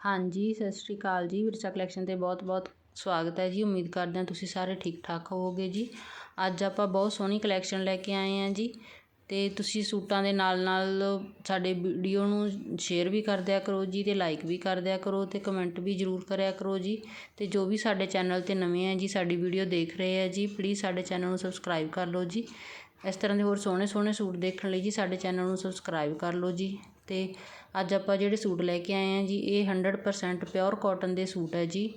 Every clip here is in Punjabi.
ਹਾਂਜੀ, ਸਤਿ ਸ਼੍ਰੀ ਅਕਾਲ ਜੀ। ਵਿਰਸਾ ਕਲੈਕਸ਼ਨ 'ਤੇ ਬਹੁਤ-ਬਹੁਤ ਸਵਾਗਤ ਹੈ ਜੀ। ਉਮੀਦ ਕਰਦੇ ਹਾਂ ਤੁਸੀਂ ਸਾਰੇ ਠੀਕ ਠਾਕ ਹੋਵੋਗੇ ਜੀ। ਅੱਜ ਆਪਾਂ ਬਹੁਤ ਸੋਹਣੀ ਕਲੈਕਸ਼ਨ ਲੈ ਕੇ ਆਏ ਹਾਂ ਜੀ। ਅਤੇ ਤੁਸੀਂ ਸੂਟਾਂ ਦੇ ਨਾਲ ਨਾਲ ਸਾਡੇ ਵੀਡੀਓ ਨੂੰ ਸ਼ੇਅਰ ਵੀ ਕਰ ਦਿਆ ਕਰੋ ਜੀ ਅਤੇ ਲਾਈਕ ਵੀ ਕਰ ਦਿਆ ਕਰੋ ਅਤੇ ਕਮੈਂਟ ਵੀ ਜ਼ਰੂਰ ਕਰਿਆ ਕਰੋ ਜੀ। ਅਤੇ ਜੋ ਵੀ ਸਾਡੇ ਚੈਨਲ ਤੇ ਨਵੇਂ ਹੈ ਜੀ, ਸਾਡੀ ਵੀਡੀਓ ਦੇਖ ਰਹੇ ਆ ਜੀ ਪਲੀਜ਼ ਸਾਡੇ ਚੈਨਲ ਨੂੰ ਸਬਸਕ੍ਰਾਈਬ ਕਰ ਲਓ ਜੀ। ਇਸ ਤਰ੍ਹਾਂ ਦੇ ਹੋਰ ਸੋਹਣੇ ਸੋਹਣੇ ਸੂਟ ਦੇਖਣ ਲਈ ਜੀ ਸਾਡੇ ਚੈਨਲ ਨੂੰ ਸਬਸਕ੍ਰਾਈਬ ਕਰ ਲਓ ਜੀ ਅਤੇ ਅੱਜ ਆਪਾਂ ਜਿਹੜੇ ਸੂਟ ਲੈ ਕੇ ਆਏ ਹਾਂ ਜੀ, ਇਹ 100% ਪਿਓਰ ਕਾਟਨ ਦੇ ਸੂਟ ਹੈ ਜੀ।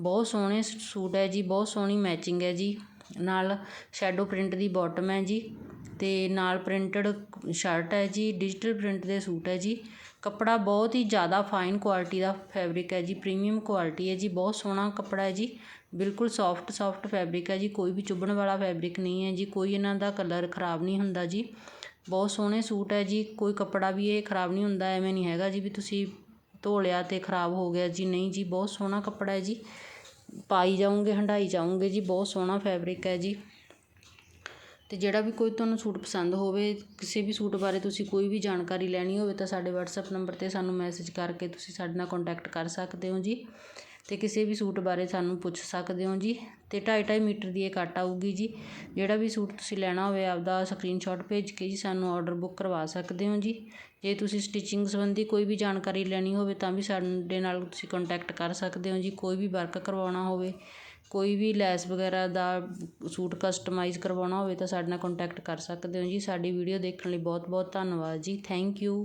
ਬਹੁਤ ਸੋਹਣੇ ਸੂਟ ਹੈ ਜੀ, ਬਹੁਤ ਸੋਹਣੀ ਮੈਚਿੰਗ ਹੈ ਜੀ। ਨਾਲ ਸ਼ੈਡੋ ਪ੍ਰਿੰਟ ਦੀ ਬੋਟਮ ਹੈ ਜੀ। ਅਤੇ ਨਾਲ ਪ੍ਰਿੰਟਡ ਸ਼ਰਟ ਹੈ ਜੀ, ਡਿਜੀਟਲ ਪ੍ਰਿੰਟ ਦੇ ਸੂਟ ਹੈ ਜੀ। ਕੱਪੜਾ ਬਹੁਤ ਹੀ ਜ਼ਿਆਦਾ ਫਾਈਨ ਕੁਆਲਿਟੀ ਦਾ ਫੈਬਰਿਕ ਹੈ ਜੀ ਪ੍ਰੀਮੀਅਮ ਕੁਆਲਿਟੀ ਹੈ ਜੀ, ਬਹੁਤ ਸੋਹਣਾ ਕੱਪੜਾ ਹੈ ਜੀ। ਬਿਲਕੁਲ ਸੋਫਟ ਸੋਫਟ ਫੈਬਰਿਕ ਹੈ ਜੀ, ਕੋਈ ਵੀ ਚੁੱਭਣ ਵਾਲਾ ਫੈਬਰਿਕ ਨਹੀਂ ਹੈ ਜੀ, ਕੋਈ ਇਹਨਾਂ ਦਾ ਕਲਰ ਖਰਾਬ ਨਹੀਂ ਹੁੰਦਾ ਜੀ। ਬਹੁਤ ਸੋਹਣੇ ਸੂਟ ਹੈ ਜੀ, ਕੋਈ ਕੱਪੜਾ ਵੀ ਇਹ ਖਰਾਬ ਨਹੀਂ ਹੁੰਦਾ, ਐਵੇਂ ਨਹੀਂ ਹੈਗਾ ਜੀ ਵੀ ਤੁਸੀਂ ਧੋ ਲਿਆ ਤੇ ਖਰਾਬ ਹੋ ਗਿਆ ਜੀ, ਨਹੀਂ ਜੀ, ਬਹੁਤ ਸੋਹਣਾ ਕੱਪੜਾ ਹੈ ਜੀ। ਪਾਈ ਜਾਉਂਗੇ ਹੰਢਾਈ ਜਾਉਂਗੇ ਜੀ, ਬਹੁਤ ਸੋਹਣਾ ਫੈਬਰਿਕ ਹੈ ਜੀ। ਅਤੇ ਜਿਹੜਾ ਵੀ ਕੋਈ ਤੁਹਾਨੂੰ ਸੂਟ ਪਸੰਦ ਹੋਵੇ, ਕਿਸੇ ਵੀ ਸੂਟ ਬਾਰੇ ਤੁਸੀਂ ਕੋਈ ਵੀ ਜਾਣਕਾਰੀ ਲੈਣੀ ਹੋਵੇ ਤਾਂ ਸਾਡੇ ਵਟਸਐਪ ਨੰਬਰ 'ਤੇ ਸਾਨੂੰ ਮੈਸੇਜ ਕਰਕੇ ਤੁਸੀਂ ਸਾਡੇ ਨਾਲ ਕੋਂਟੈਕਟ ਕਰ ਸਕਦੇ ਹੋ ਜੀ ਅਤੇ ਕਿਸੇ ਵੀ ਸੂਟ ਬਾਰੇ ਸਾਨੂੰ ਪੁੱਛ ਸਕਦੇ ਹੋ ਜੀ ਅਤੇ ਢਾਈ ਢਾਈ ਮੀਟਰ ਦੀ ਇਹ ਕੱਟ ਆਊਗੀ ਜੀ। ਜਿਹੜਾ ਵੀ ਸੂਟ ਤੁਸੀਂ ਲੈਣਾ ਹੋਵੇ, ਆਪਦਾ ਸਕਰੀਨਸ਼ਾਟ ਭੇਜ ਕੇ ਜੀ ਸਾਨੂੰ ਆਰਡਰ ਬੁੱਕ ਕਰਵਾ ਸਕਦੇ ਹੋ ਜੀ। ਜੇ ਤੁਸੀਂ ਸਟਿਚਿੰਗ ਸੰਬੰਧੀ ਕੋਈ ਵੀ ਜਾਣਕਾਰੀ ਲੈਣੀ ਹੋਵੇ ਤਾਂ ਵੀ ਸਾਡੇ ਨਾਲ ਤੁਸੀਂ ਕੰਟੈਕਟ ਕਰ ਸਕਦੇ ਹੋ ਜੀ। ਕੋਈ ਵੀ ਵਰਕ ਕਰਵਾਉਣਾ ਹੋਵੇ ਕੋਈ ਵੀ ਲੈਸ ਵਗੈਰਾ ਦਾ ਸੂਟ ਕਸਟਮਾਈਜ਼ ਕਰਵਾਉਣਾ ਹੋਵੇ ਤਾਂ ਸਾਡੇ ਨਾਲ ਕੋਂਟੈਕਟ ਕਰ ਸਕਦੇ ਹੋ ਜੀ। ਸਾਡੀ ਵੀਡੀਓ ਦੇਖਣ ਲਈ ਬਹੁਤ ਬਹੁਤ ਧੰਨਵਾਦ ਜੀ। Thank you